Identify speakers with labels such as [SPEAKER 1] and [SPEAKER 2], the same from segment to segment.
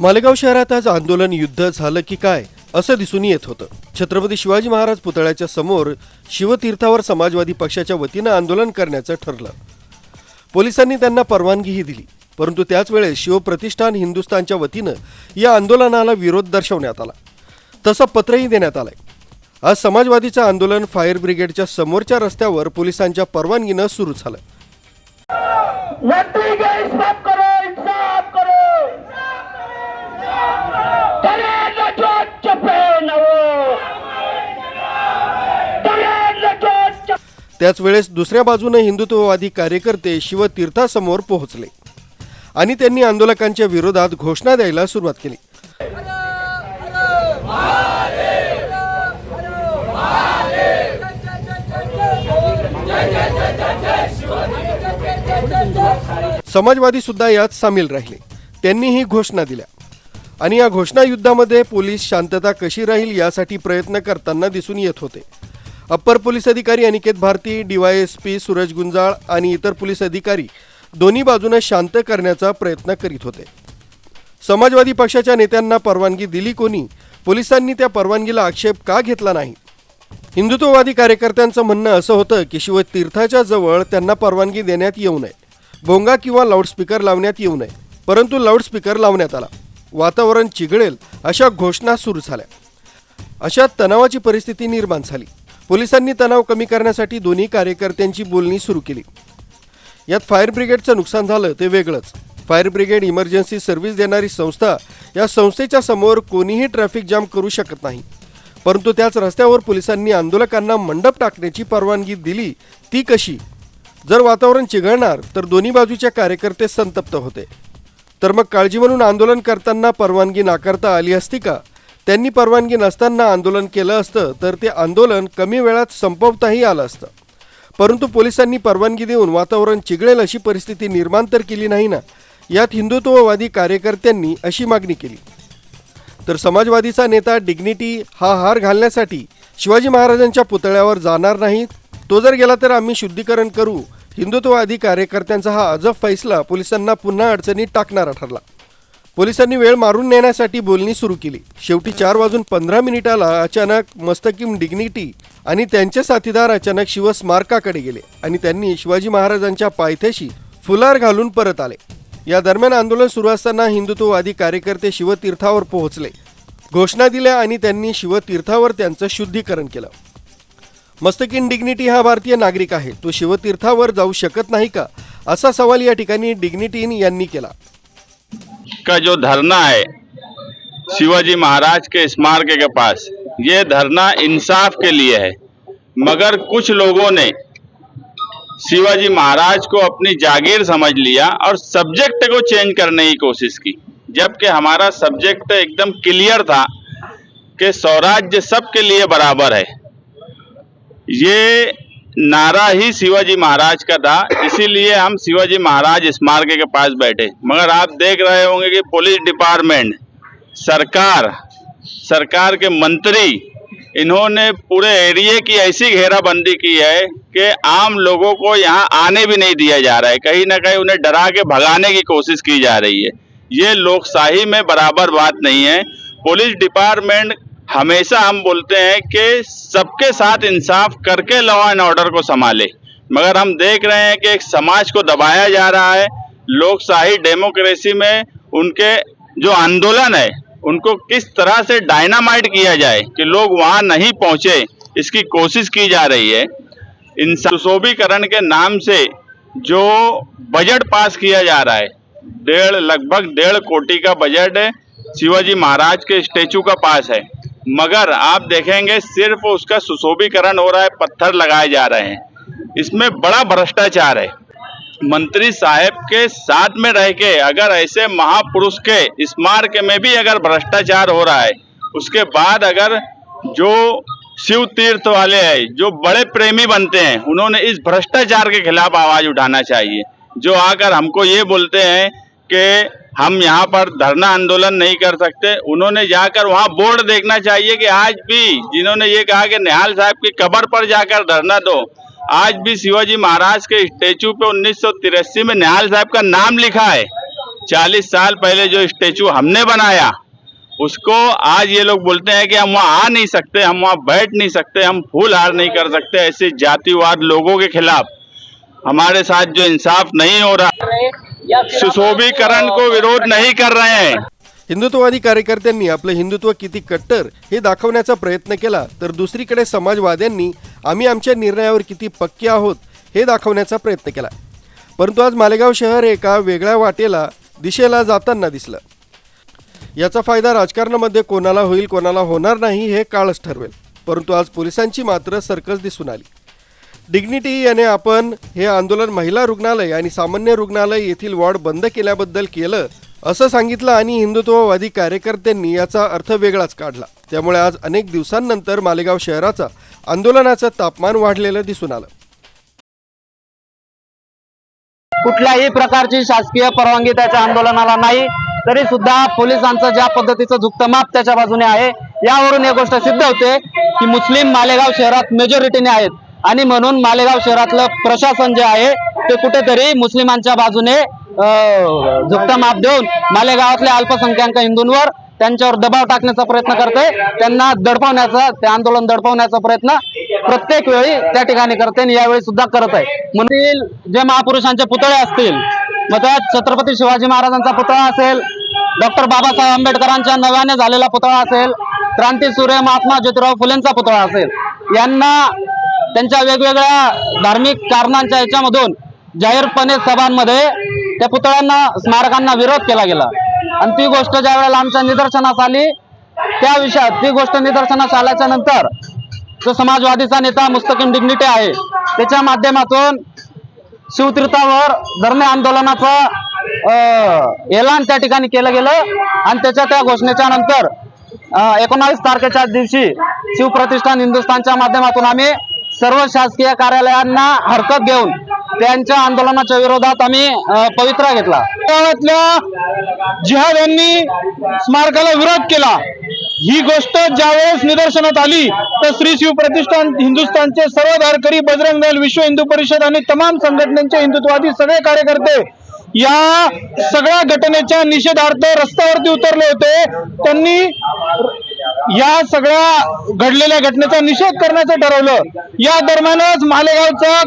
[SPEAKER 1] Malegaon शहरात आज आंदोलन युद्ध झालं की काय असं दिसून येत होतं. छत्रपती शिवाजी महाराज पुतळ्याच्या समोर शिवतीर्थावर समाजवादी पक्षाच्या वतीनं आंदोलन करण्याचं ठरलं. पोलिसांनी त्यांना परवानगीही दिली परंतु त्याच वेळेस शिवप्रतिष्ठान हिंदुस्थानच्या वतीनं या आंदोलनाला विरोध दर्शवण्यात आला. तसं पत्रही देण्यात आलंय. आज समाजवादीचं आंदोलन फायर ब्रिगेडच्या समोरच्या रस्त्यावर पोलिसांच्या परवानगीनं सुरू झालं
[SPEAKER 2] मंत्री के इंसाफ करो इंसाफ करो तलेलं चोट चपे नवो तलेलं चोट चपे
[SPEAKER 1] त्याच वेळेस दुसऱ्या बाजूने हिंदुत्ववादी कार्यकर्ते शिवतीर्थासमोर पोहोचले आणि त्यांनी आंदोलकांच्या विरोधात घोषणा द्यायला सुरुवात केली. समाजवादी सुद्धा यात सामील राहिले. त्यांनी ही घोषणा दिल्या. आणि या घोषणा युद्धामध्ये पोलीस शांतता कशी राहील यासाठी प्रयत्न करताना दिसून येत होते. अप्पर पोलीस अधिकारी अनिकेत भारती डीवायएसपी सूरज गुंजाळ आणि इतर पोलीस अधिकारी दोन्ही बाजूने शांत करण्याचा प्रयत्न करीत होते. समाजवादी पक्षाच्या नेत्यांना परवानगी दिली कोणी? पोलिसांनी त्या परवानगीला आक्षेप का घेतला नाही? हिंदुत्ववादी कार्यकर्त्यांचं म्हणणं असं होतं की शिवतीर्थाच्या जवळ त्यांना परवानगी देण्यात येऊ नये. भोंगा किंवा लाऊडस्पीकर लावण्यात येऊ नये. परंतु लाऊडस्पीकर लावण्यात आला. वातावरण चिघळेल अशा घोषणा सुरू झाल्या. अशा तणावाची परिस्थिती निर्माण झाली. पोलिसांनी तणाव कमी करण्यासाठी दोन्ही कार्यकर्त्यांची बोलणी सुरू केली. यात फायर ब्रिगेडचं नुकसान झालं ते वेगळंच. फायर ब्रिगेड इमर्जन्सी सर्व्हिस देणारी संस्था या संस्थेच्या समोर कोणीही ट्रॅफिक जाम करू शकत नाही. परंतु त्याच रस्त्यावर पोलिसांनी आंदोलकांना मंडप टाकण्याची परवानगी दिली ती कशी? जर वातावरण चिघळणार तर दोन्ही बाजूच्या कार्यकर्ते संतप्त होते. तर मग काळजी म्हणून आंदोलन करताना परवानगी नाकारता आली असती का? त्यांनी परवानगी नसताना आंदोलन केलं असतं तर ते आंदोलन कमी वेळात संपवताही आलं असतं. परंतु पोलिसांनी परवानगी देऊन वातावरण चिघळेल अशी परिस्थिती निर्माण तर केली नाही ना? यात हिंदुत्ववादी कार्यकर्त्यांनी अशी मागणी केली. तर समाजवादीचा नेता डिग्निटी हा हार घालण्यासाठी शिवाजी महाराजांच्या पुतळ्यावर जाणार नाही तो जर गेला तर आम्ही शुद्धीकरण करू हिंदुत्ववादी कार्यकर्त्यांचा हा अजब फैसला पोलिसांना पुन्हा अडचणीत टाकणारा ठरला. पोलिसांनी वेळ मारून नेण्यासाठी बोलणी सुरू केली. शेवटी चार वाजून पंधरा मिनिटाला अचानक मस्तकीम डिग्निटी आणि त्यांचे साथीदार अचानक शिवस्मारकाकडे गेले आणि त्यांनी शिवाजी महाराजांच्या पायथ्याशी फुलार घालून परत आले. या दरम्यान आंदोलन सुरू असताना हिंदुत्ववादी कार्यकर्ते शिवतीर्थावर पोहोचले. घोषणा दिल्या आणि त्यांनी शिवतीर्थावर त्यांचं शुद्धीकरण केलं. मस्तकीन डिग्निटी हा भारतीय नागरिक आहे. तो शिवतीर्थावर जाऊ शकत नाही का? असा सवाल या ठिकाणी डिग्निटी यांनी केला.
[SPEAKER 3] का जो धरना है शिवाजी महाराज के स्मारक के पास ये धरना इंसाफ के लिए है. मगर कुछ लोगों ने शिवाजी महाराज को अपनी जागीर समझ लिया और सब्जेक्ट को चेंज करने की कोशिश की. जबकि हमारा सब्जेक्ट एकदम क्लियर था कि स्वराज्य सबके लिए बराबर है. ये नारा ही शिवाजी महाराज का था, इसीलिए हम शिवाजी महाराज स्मारक के पास बैठे। मगर आप देख रहे होंगे कि पुलिस डिपार्टमेंट, सरकार सरकार के मंत्री, इन्होंने पूरे एरिए की ऐसी घेराबंदी की है कि आम लोगों को यहाँ आने भी नहीं दिया जा रहा है। कहीं ना कहीं उन्हें डरा के भगाने की कोशिश की जा रही है। ये लोकशाही में बराबर बात नहीं है। पुलिस डिपार्टमेंट हमेशा हम बोलते हैं कि सबके साथ इंसाफ करके लॉ एंड ऑर्डर को संभाले। मगर हम देख रहे हैं कि एक समाज को दबाया जा रहा है। लोकशाही डेमोक्रेसी में उनके जो आंदोलन है, उनको किस तरह से डायनामाइट किया जाए कि लोग वहाँ नहीं पहुँचे, इसकी कोशिश की जा रही है। इन सुशोभीकरण के नाम से जो बजट पास किया जा रहा है, डेढ़, लगभग डेढ़ कोटि का बजट है शिवाजी महाराज के स्टेचू का पास है। मगर आप देखेंगे सिर्फ़ उसका सुशोभीकरण हो रहा है, पत्थर लगाए जा रहे हैं। इसमें बड़ा भ्रष्टाचार है। मंत्री साहब के साथ में रह के, अगर ऐसे महापुरुष के स्मारक में भी अगर भ्रष्टाचार हो रहा है, उसके बाद अगर जो शिव तीर्थ वाले हैं, जो बड़े प्रेमी बनते हैं, उन्होंने इस भ्रष्टाचार के खिलाफ आवाज़ उठाना चाहिए। जो आकर हमको ये बोलते हैं कि हम यहाँ पर धरना आंदोलन नहीं कर सकते। उन्होंने जाकर वहाँ बोर्ड देखना चाहिए कि आज भी, जिन्होंने ये कहा कि निहाल साहब की कबर पर जाकर धरना दो, आज भी शिवाजी महाराज के स्टेचू पे उन्नीस सौ तिरासी में निहाल साहब का नाम लिखा है। चालीस साल पहले जो स्टेचू हमने बनाया, उसको आज ये लोग बोलते हैं कि हम वहाँ आ नहीं सकते, हम वहाँ बैठ नहीं सकते, हम फूल हार नहीं कर सकते, ऐसे जातिवाद लोगों के खिलाफ। हमारे साथ जो इंसाफ नहीं हो रहा। सुशोभीकरण को विरोध नहीं कर रहे हैं।
[SPEAKER 1] हिंदुत्ववादी कार्यकर्त्यांनी आपलं हिंदुत्व किती कट्टर हे दाखवण्याचा प्रयत्न केला तर दुसरीकडे समाजवाद्यांनी आम्ही आमच्या निर्णयावर किती पक्के आहोत हे दाखवण्याचा प्रयत्न केला. परंतु आज मालेगाव शहर एका वेगळ्या वाटेला दिशेला जाताना दिसलं. याचा फायदा राजकारणामध्ये कोणाला होईल कोणाला होणार नाही हे काळच ठरवेल. परंतु आज पोलिसांची मात्र सर्कस दिसून आली. डिग्निटी याने आपण हे आंदोलन महिला रुग्णालय आणि सामान्य रुग्णालय येथील वॉर्ड बंद केल्याबद्दल केलं असं सांगितलं आणि हिंदुत्ववादी कार्यकर्त्यांनी याचा अर्थ वेगळाच काढला. त्यामुळे आज अनेक दिवसांनंतर मालेगाव शहराचा आंदोलनाचं तापमान वाढलेलं दिसून आलं.
[SPEAKER 4] कुठल्याही प्रकारची शासकीय परवानगी त्याच्या आंदोलनाला नाही तरी सुद्धा पोलिसांचं ज्या पद्धतीचं झुकतं माप त्याच्या बाजूने आहे यावरून एक गोष्ट सिद्ध होते की मुस्लिम मालेगाव शहरात मेजॉरिटीने आहेत. आणि म्हणून मालेगाव शहरातलं प्रशासन जे आहे ते कुठेतरी मुस्लिमांच्या बाजूने झुकता माप देऊन मालेगावातल्या अल्पसंख्याक हिंदूंवर त्यांच्यावर दबाव टाकण्याचा प्रयत्न करते. त्यांना दडपवण्याचा ते आंदोलन दडपवण्याचा प्रयत्न प्रत्येक वेळी त्या ठिकाणी करते आणि यावेळी सुद्धा करत आहे. म्हणून जे महापुरुषांचे पुतळे असतील मग त्यात छत्रपती शिवाजी महाराजांचा पुतळा असेल डॉक्टर बाबासाहेब आंबेडकरांच्या नव्याने झालेला पुतळा असेल क्रांती सूर्य महात्मा ज्योतिराव फुलेंचा पुतळा असेल यांना त्यांच्या वेगवेगळ्या धार्मिक कारणांच्या याच्यामधून जाहीरपणे सभांमध्ये त्या पुतळ्यांना स्मारकांना विरोध केला गेला. आणि ती गोष्ट ज्या वेळेला आमच्या निदर्शनास आली त्या विषयात ती गोष्ट निदर्शनास आल्याच्यानंतर जो समाजवादीचा नेता मुस्तकीम डिग्निटी आहे त्याच्या माध्यमातून शिवतीर्थावर धरणे आंदोलनाचं ऐलान त्या ठिकाणी केलं गेलं. आणि त्याच्या त्या घोषणेच्या नंतर एकोणावीस तारखेच्या दिवशी शिवप्रतिष्ठान हिंदुस्थानच्या माध्यमातून आम्ही सर्व शासकीय कार्यालयांना हरकत घेऊन त्यांच्या आंदोलनाच्या विरोधात आम्ही पवित्रा घेतला. गावातल्या जिहाद यांनी स्मारकाला विरोध केला. ही गोष्ट ज्यावेळेस निदर्शनात आली तर श्री शिव प्रतिष्ठान हिंदुस्थानचे सर्व धारकरी बजरंग दल विश्व हिंदू परिषद आणि तमाम संघटनेचे हिंदुत्वादी सगळे कार्यकर्ते या सगळ्या घटनेच्या निषेधार्थ रस्त्यावरती उतरले होते. त्यांनी या सगळ्या घडलेल्या घटनेचा निषेध करण्याचं ठरवलं. या दरम्यानच मालेगावचा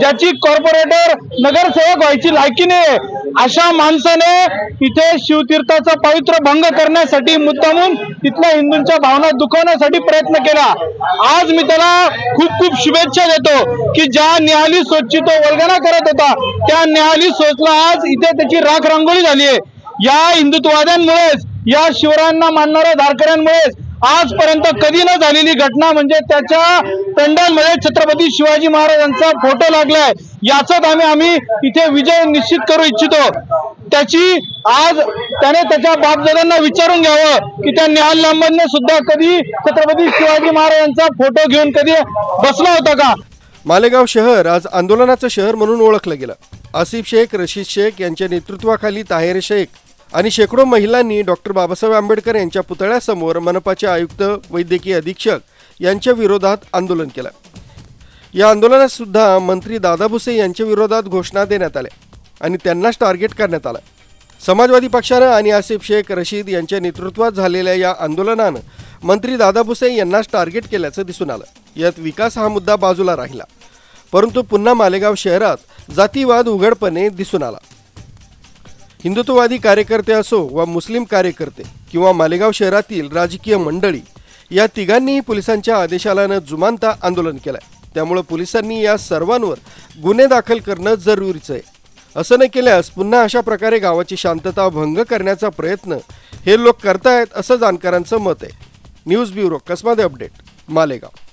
[SPEAKER 4] ज्याची कॉर्पोरेटर नगरसेवक व्हायची लायकी नाही अशा माणसाने इथे शिवतीर्थाचा पवित्र भंग करण्यासाठी मुद्दामून तिथल्या हिंदूंच्या भावना दुखवण्यासाठी प्रयत्न केला. आज मी त्याला खूप खूप शुभेच्छा देतो की ज्या निहाली सोचची तो वल्गना करत होता त्या निहाली सोचला आज इथे त्याची राख रांगोळी झाली आहे या हिंदुत्ववाद्यांमुळेच या शिवरायांना मानणाऱ्या धारकऱ्यांमुळेच आजपर्यंत कधी न झालेली घटना म्हणजे त्याच्या तंडांमध्ये छत्रपती शिवाजी महाराजांचा फोटो लागलाय. याचाच आम्ही आम्ही इथे विजय निश्चित करू इच्छितो. त्याची आज त्याने त्याच्या बापदादांना विचारून घ्यावं की त्या निहाल लांबनने सुद्धा कधी छत्रपती शिवाजी महाराजांचा फोटो घेऊन कधी बसला होता का?
[SPEAKER 1] मालेगाव शहर आज आंदोलनाचं शहर म्हणून ओळखलं गेलं. आसिफ शेख रशीद शेख यांच्या नेतृत्वाखाली ताहेर शेख आणि शेकडो महिलांनी डॉक्टर बाबासाहेब आंबेडकर यांच्या पुतळ्यासमोर मनपाचे आयुक्त वैद्यकीय अधीक्षक यांच्या विरोधात आंदोलन केलं. या आंदोलनात सुद्धा मंत्री दादा भुसे यांच्या विरोधात घोषणा देण्यात आल्या आणि त्यांनाच टार्गेट करण्यात आलं. समाजवादी पक्षानं आणि आसिफ शेख रशीद यांच्या नेतृत्वात झालेल्या या आंदोलनानं मंत्री दादा भुसे यांनाच टार्गेट केल्याचं दिसून आलं. यात विकास हा मुद्दा बाजूला राहिला. परंतु पुन्हा मालेगाव शहरात जातीवाद उघडपणे दिसून आला. हिंदुत्ववादी कार्यकर्ते असो वा मुस्लिम कार्यकर्ते किंवा मालेगाव शहरातील राजकीय मंडळी या तिघांनीही पोलिसांच्या आदेशाला न जुमानता आंदोलन केलंय. त्यामुळे पोलिसांनी या सर्वांवर गुन्हे दाखल करणं जरुरीचं आहे. असं न केल्यास पुन्हा अशा प्रकारे गावाची शांतता भंग करण्याचा प्रयत्न हे लोक करतायत असं जाणकारांचं मत आहे. News bureau Kasmade update Malegaon.